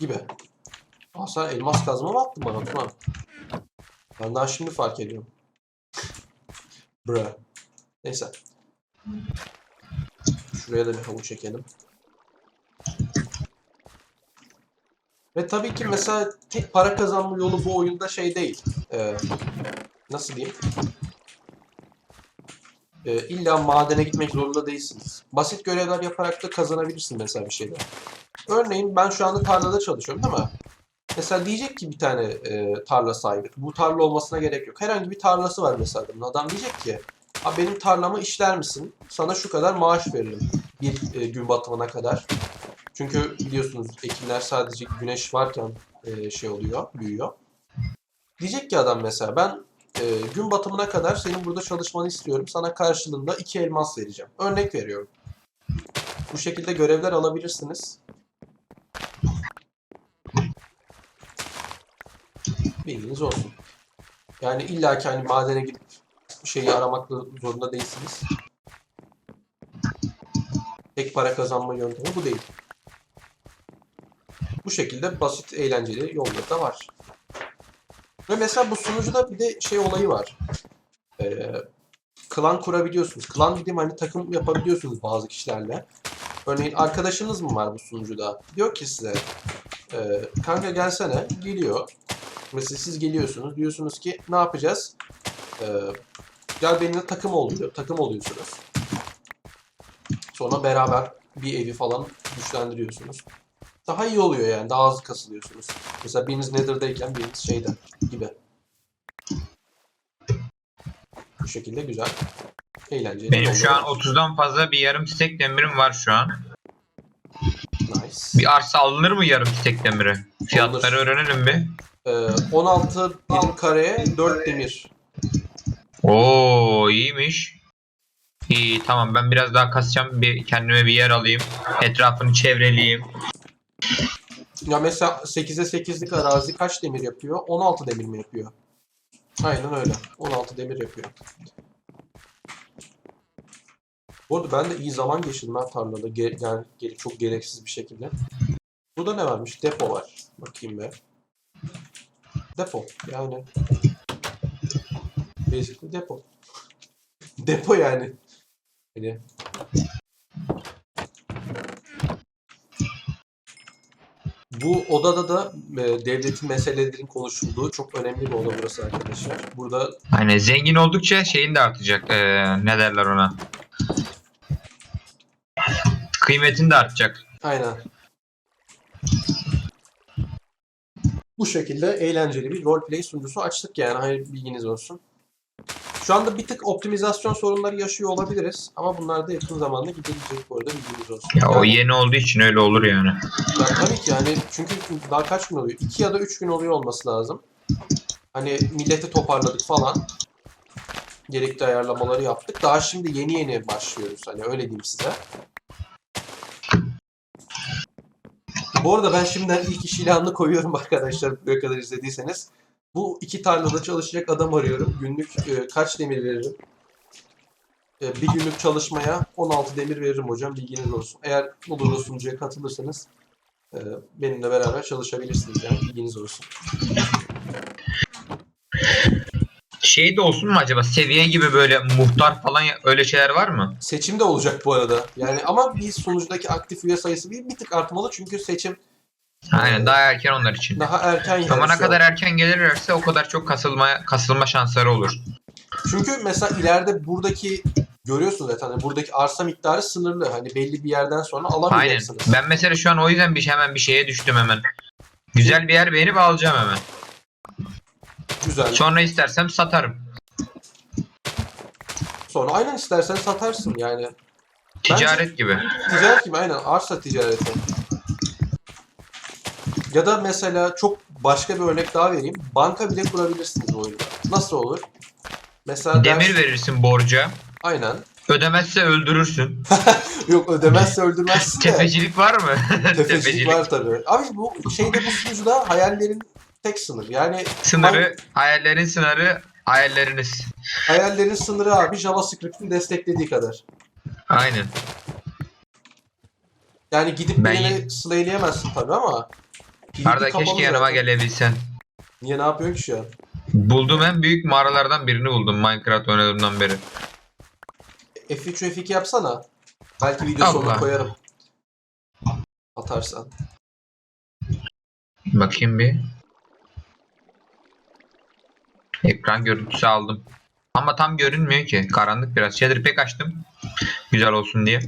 Gibi. Aa sen elmas kazma mı attın bana Tuna? Ben daha şimdi fark ediyorum. Bra. Neyse. Şuraya da bir havuç çekelim. Ve tabii ki mesela tek para kazanma yolu bu oyunda şey değil. Ee, nasıl diyeyim? Ee, illa madene gitmek zorunda değilsiniz. Basit görevler yaparak da kazanabilirsin mesela bir şeyler. Örneğin ben şu anda tarlada çalışıyorum değil mi? Mesela diyecek ki bir tane e, tarla sahibi. Bu tarla olmasına gerek yok. Herhangi bir tarlası var mesela. Adam diyecek ki Ha benim tarlamı işler misin? Sana şu kadar maaş veririm. Bir e, gün batımına kadar. Çünkü biliyorsunuz ekinler sadece güneş varken e, şey oluyor, büyüyor. Diyecek ki adam mesela ben e, gün batımına kadar senin burada çalışmanı istiyorum. Sana karşılığında iki elmas vereceğim. Örnek veriyorum. Bu şekilde görevler alabilirsiniz. Bilginiz olsun. Yani illa ki hani madene gidip şeyi aramakla zorunda değilsiniz. Tek para kazanma yöntemi bu değil. Bu şekilde basit, eğlenceli yolları da var. Ve mesela bu sunucuda bir de şey olayı var. Ee, klan kurabiliyorsunuz. Klan dediğim hani takım yapabiliyorsunuz bazı kişilerle. Örneğin arkadaşınız mı var bu sunucuda? Diyor ki size e, kanka gelsene. Geliyor. Mesela siz geliyorsunuz. Diyorsunuz ki ne yapacağız? Ee, gel benimle takım oluyor. Takım oluyorsunuz. Sonra beraber bir evi falan güçlendiriyorsunuz. Daha iyi oluyor yani. Daha hızlı kasılıyorsunuz. Mesela biriniz Nether'dayken biriniz şeyde gibi. Bu şekilde güzel. Eğlenceli. Benim şu an 30'dan fazla bir yarım stek demirim var şu an. Nice. Bir arsa alınır mı yarım stek demiri? Fiyatları Alınır. öğrenelim bir. Ee, 16 birim kareye 4 demir. Oo iyiymiş. İyi tamam ben biraz daha kasacağım. Bir kendime bir yer alayım. Etrafını çevreleyeyim. Ya mesela 8'e 8'lik arazi kaç demir yapıyor? 16 demir mi yapıyor? Aynen öyle. 16 demir yapıyor. Bu arada ben de iyi zaman geçirdim ha tarlada. Ge- yani geri, çok gereksiz bir şekilde. Burada ne varmış? Depo var. Bakayım be. Depo. Yani. Basically depo. depo yani. Hani Bu odada da e, devletin meselelerin konuşulduğu çok önemli bir oda burası arkadaşlar. Burada Hani zengin oldukça şeyin de artacak. Ee, ne derler ona? Kıymetin de artacak. aynen bu şekilde eğlenceli bir roleplay sunucusu açtık yani hayır bilginiz olsun. Şu anda bir tık optimizasyon sorunları yaşıyor olabiliriz ama bunlar da yakın zamanda giderilecek bu arada bilginiz olsun. Ya o Yani- yeni olduğu için öyle olur yani. Ya tabii ki yani çünkü daha kaç gün oluyor? 2 ya da 3 gün oluyor olması lazım. Hani milleti toparladık falan. Gerekli ayarlamaları yaptık. Daha şimdi yeni yeni başlıyoruz. Hani öyle diyeyim size. Bu arada ben şimdiden ilk iş ilanını koyuyorum arkadaşlar buraya kadar izlediyseniz. Bu iki tarlada çalışacak adam arıyorum. Günlük e, kaç demir veririm? E, bir günlük çalışmaya 16 demir veririm hocam bilginiz olsun. Eğer bu sunucuya katılırsanız ee, benimle beraber çalışabilirsiniz yani bilginiz olsun. Şey de olsun mu acaba? Seviye gibi böyle muhtar falan ya- öyle şeyler var mı? Seçim de olacak bu arada. Yani ama bir sunucudaki aktif üye sayısı bir, bir tık artmalı çünkü seçim Aynen daha erken onlar için. daha erken Ama ne kadar erken gelirlerse o kadar çok kasılma kasılma şansları olur. Çünkü mesela ileride buradaki görüyorsunuz zaten hani buradaki arsa miktarı sınırlı. Hani belli bir yerden sonra Aynen. alamayacaksınız. Ben mesela şu an o yüzden bir hemen bir şeye düştüm hemen. Güzel bir yer beğenip alacağım hemen. Güzel. Sonra istersem satarım. Sonra aynen istersen satarsın yani. Ticaret gibi. Ticaret gibi aynen arsa ticareti. Ya da mesela çok başka bir örnek daha vereyim. Banka bile kurabilirsiniz bu oyunda. Nasıl olur? Mesela Demir ders- verirsin borca. Aynen. Ödemezse öldürürsün. Yok ödemezse öldürmezsin de. Tefecilik var mı? Tefecilik var tabii. Abi bu şeyde bu sunucuda hayallerin tek sınır. Yani Sınırı, hayallerin sınırı, hayalleriniz. hayallerin sınırı abi JavaScript'in desteklediği kadar. Aynen. Yani gidip Ben- birini slay'leyemezsin tabii ama Arda keşke yanıma zaten. gelebilsen. Niye ne yapıyorsun ki şu an? Bulduğum en büyük mağaralardan birini buldum Minecraft oynadığımdan beri. F3 F2 yapsana. Belki video sonuna koyarım. Atarsan. Bakayım bir. Ekran görüntüsü aldım. Ama tam görünmüyor ki. Karanlık biraz. Shader pek açtım. Güzel olsun diye.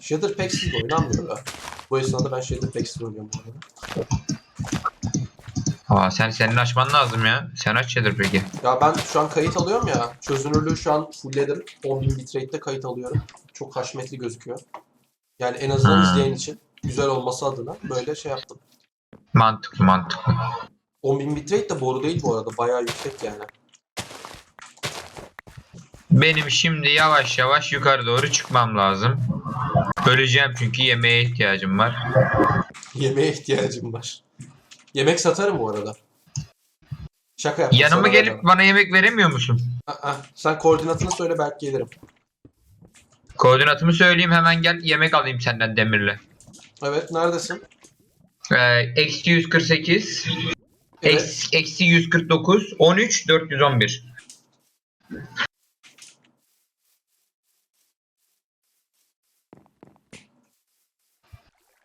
Shader Packs'siz oynanmıyor. Bu esnada ben Shader Packs'siz oynuyorum bu arada. Aa, sen senin açman lazım ya. Sen aç Shader peki. Ya ben şu an kayıt alıyorum ya. Çözünürlüğü şu an fullledim. 10.000 bitrate'de kayıt alıyorum. Çok haşmetli gözüküyor. Yani en azından Hmm. izleyen için güzel olması adına böyle şey yaptım. Mantıklı mantıklı. 10.000 bitrate de boru değil bu arada. Bayağı yüksek yani. Benim şimdi yavaş yavaş yukarı doğru çıkmam lazım. Öleceğim çünkü yemeğe ihtiyacım var. Yemeğe ihtiyacım var. Yemek satarım bu arada. Şaka yaptım. Yanıma sana gelip vermem. bana yemek veremiyor musun? Aa, sen koordinatını söyle belki gelirim. Koordinatımı söyleyeyim hemen gel yemek alayım senden demirle. Evet neredesin? Ee, eksi 148, Evet. eksi, eksi 149, 13, 411.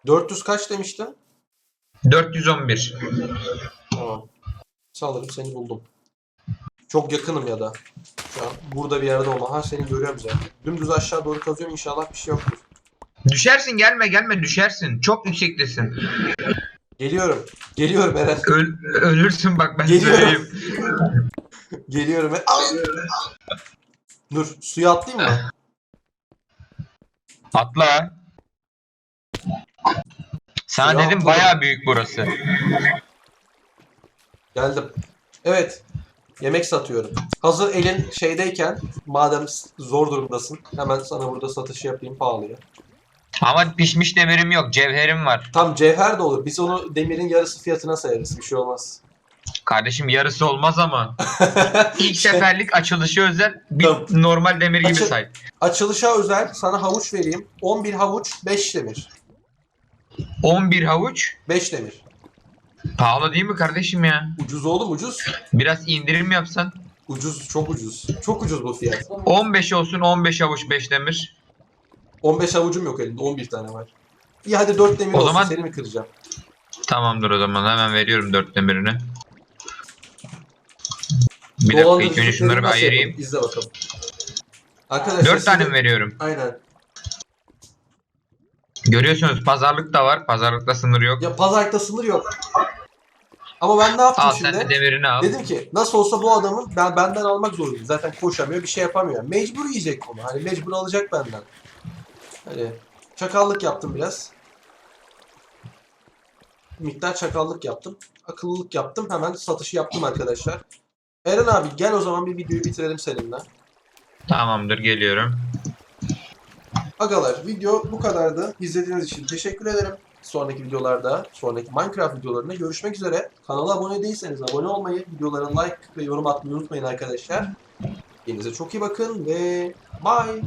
400 kaç demiştin? 411. Tamam. Sanırım seni buldum. Çok yakınım ya da. Şu an burada bir yerde olma. Ha seni görüyorum zaten. Dümdüz aşağı doğru kazıyorum inşallah bir şey yoktur. Düşersin gelme gelme düşersin. Çok yüksektesin. Geliyorum. Geliyorum Eren. Öl- ölürsün bak ben Geliyorum. söyleyeyim. Geliyorum. Ay! Dur suya atlayayım mı? Atla. Sana dedim bayağı büyük burası. Geldim. Evet. Yemek satıyorum. Hazır elin şeydeyken madem zor durumdasın hemen sana burada satışı yapayım pahalıya. Ama pişmiş demirim yok. Cevherim var. Tam cevher de olur. Biz onu demirin yarısı fiyatına sayarız. Bir şey olmaz. Kardeşim yarısı olmaz ama. İlk seferlik açılışı özel bir Tamam. normal demir gibi Açı- say. Açılışa özel sana havuç vereyim. 11 havuç 5 demir. 11 havuç. 5 demir. Pahalı değil mi kardeşim ya? Ucuz oğlum ucuz. Biraz indirim yapsan. Ucuz çok ucuz. Çok ucuz bu fiyat. 15 olsun 15 havuç 5 demir. 15 havucum yok elimde 11 tane var. İyi hadi 4 demir O olsun zaman- seni mi kıracağım? Tamamdır o zaman hemen veriyorum 4 demirini. Bir dakika ilk önce şunları bir ayırayım. İzle bakalım. Arkadaşlar 4 tane mi veriyorum? Aynen. Görüyorsunuz pazarlık da var. Pazarlıkta sınır yok. Ya pazarlıkta sınır yok. Ama ben ne yaptım Al sen şimdi? de demirini al. Dedim ki nasıl olsa bu adamın ben benden almak zorundayım. Zaten koşamıyor, bir şey yapamıyor. Mecbur yiyecek onu. Hani mecbur alacak benden. Hani çakallık yaptım biraz. Bir miktar çakallık yaptım. Akıllılık yaptım. Hemen satışı yaptım arkadaşlar. Eren abi gel o zaman bir videoyu bitirelim seninle. Tamamdır geliyorum. Agalar video bu kadardı. İzlediğiniz için teşekkür ederim. Sonraki videolarda, sonraki Minecraft videolarında görüşmek üzere. Kanala abone değilseniz abone olmayı, videolara like ve yorum atmayı unutmayın arkadaşlar. Kendinize çok iyi bakın ve bye.